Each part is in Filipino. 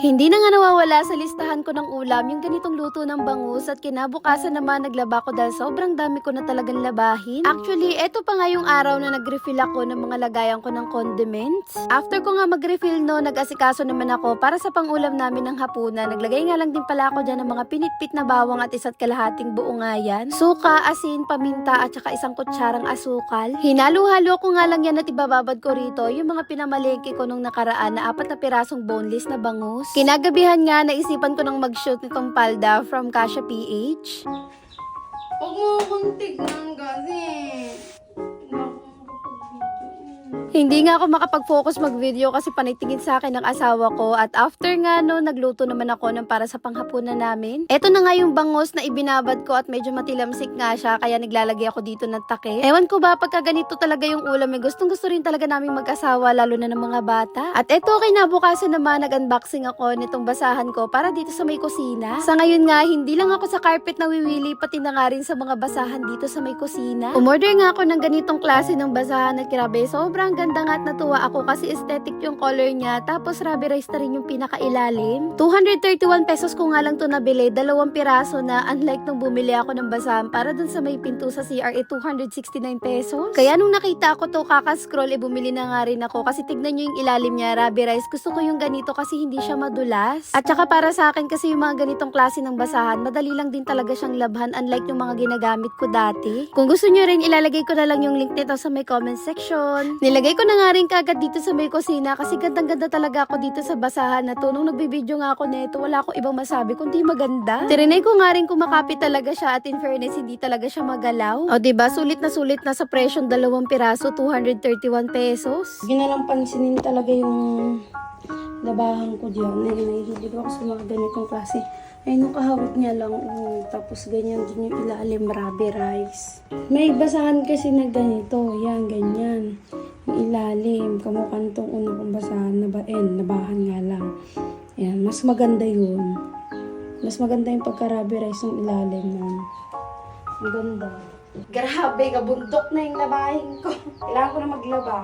Hindi na nga nawawala sa listahan ko ng ulam yung ganitong luto ng bangus at kinabukasan naman naglaba ko dahil sobrang dami ko na talagang labahin. Actually, eto pa nga yung araw na nag-refill ako ng mga lagayan ko ng condiments. After ko nga mag-refill no, nag-asikaso naman ako para sa pangulam namin ng hapunan. Naglagay nga lang din pala ako dyan ng mga pinitpit na bawang at isa't kalahating buo nga. Suka, asin, paminta at saka isang kutsarang asukal. Hinalo-halo ko nga lang yan at ibababad ko rito yung mga pinamalengke ko nung nakaraan na apat na pirasong boneless na bangus. Kinagabihan nga, naisipan ko nang mag-shoot nitong palda from Kasha PH. Huwag mo akong tignan kasi. Hindi nga ako makapag-focus mag-video kasi panitingin sa akin ng asawa ko at after nga no, nagluto naman ako ng para sa panghapunan namin. Eto na nga yung bangus na ibinabad ko at medyo matilamsik nga siya kaya naglalagay ako dito ng take. Ewan ko ba pagka ganito talaga yung ulam eh, gustong gusto rin talaga naming mag-asawa lalo na ng mga bata. At eto kinabukasan naman nag-unboxing ako nitong basahan ko para dito sa may kusina. Sa ngayon nga, hindi lang ako sa carpet na wiwili pati na nga rin sa mga basahan dito sa may kusina. Umorder nga ako ng ganitong klase ng basahan at grabe, sobrang ganda nga at natuwa ako kasi aesthetic yung color niya. Tapos rubber rice na rin yung pinakailalim. 231 pesos ko nga lang to nabili. Dalawang piraso na unlike nung bumili ako ng basahan para dun sa may pinto sa CR eh 269 pesos. Kaya nung nakita ko to kakascroll eh bumili na nga rin ako kasi tignan nyo yung ilalim niya rubber rice. Gusto ko yung ganito kasi hindi siya madulas. At saka para sa akin kasi yung mga ganitong klase ng basahan madali lang din talaga siyang labhan unlike yung mga ginagamit ko dati. Kung gusto nyo rin ilalagay ko na lang yung link nito sa may comment section. Nilagay ko na nga rin kagad dito sa may kusina kasi gandang-ganda talaga ako dito sa basahan na to. Nung nagbibideo nga ako nito, wala akong ibang masabi kundi maganda. Tirinay ko nga rin kumakapit talaga siya at in fairness, hindi talaga siya magalaw. O diba, sulit na sulit na sa presyong dalawang piraso, 231 pesos. Hindi na lang pansinin talaga yung labahan ko dyan. Ay, nahihilig ako sa mga ganitong klase. Ay, nung kahawig niya lang. oh, tapos ganyan din yung ilalim, rubber rice. May basahan kasi na ganito. Yan, ganyan. Ilalim. Kamukhang tong una kong basahan na ba, eh, nabahan nga lang. Yan, mas maganda yun. Mas maganda yung pagka-rubber rice ng ilalim nun. Maganda. Grabe, kabundok na yung labahin ko. Kailangan ko na maglaba.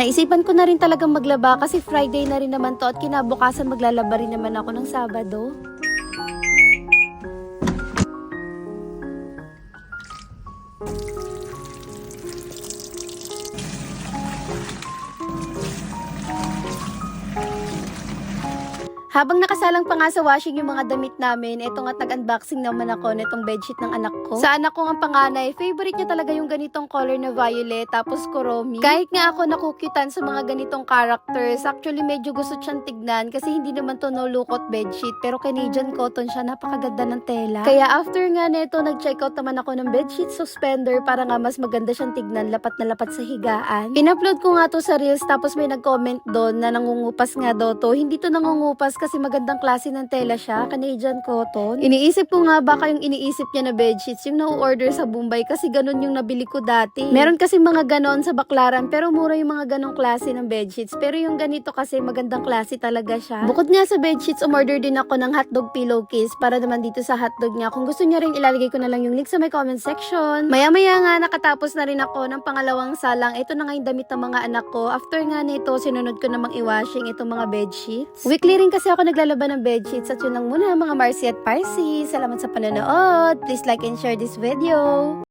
Naisipan ko na rin talagang maglaba kasi Friday na rin naman to at kinabukasan maglalaba rin naman ako ng Sabado. Habang nakasalang pa nga sa washing yung mga damit namin, eto nga nag-unboxing naman ako nitong bedsheet ng anak ko. Sa anak ko ang panganay, favorite niya talaga yung ganitong color na violet, tapos kuromi. Kahit nga ako nakukyutan sa mga ganitong characters, actually medyo gusto siyang tignan kasi hindi naman to no lukot bedsheet, pero Canadian cotton siya, napakaganda ng tela. Kaya after nga nito, nag-check out naman ako ng bedsheet suspender para nga mas maganda siyang tignan, lapat na lapat sa higaan. In-upload ko nga to sa Reels, tapos may nag-comment doon na nangungupas nga daw to. Hindi to nangungupas kasi magandang klase ng tela siya, Canadian cotton. Iniisip ko nga baka yung iniisip niya na bedsheets, yung na-order sa Bombay kasi ganun yung nabili ko dati. Meron kasi mga ganon sa baklaran pero mura yung mga ganong klase ng bedsheets. Pero yung ganito kasi magandang klase talaga siya. Bukod nga sa bedsheets, umorder din ako ng hotdog pillowcase para naman dito sa hotdog niya. Kung gusto niya rin ilalagay ko na lang yung link sa may comment section. Maya-maya nga nakatapos na rin ako ng pangalawang salang. Ito na nga yung damit ng mga anak ko. After nga nito, sinunod ko namang i-washing itong mga bedsheets. Weekly rin kasi ako naglalaba ng bedsheets at yun lang muna mga Marcy at Parsi. Salamat sa panonood. Please like and share this video.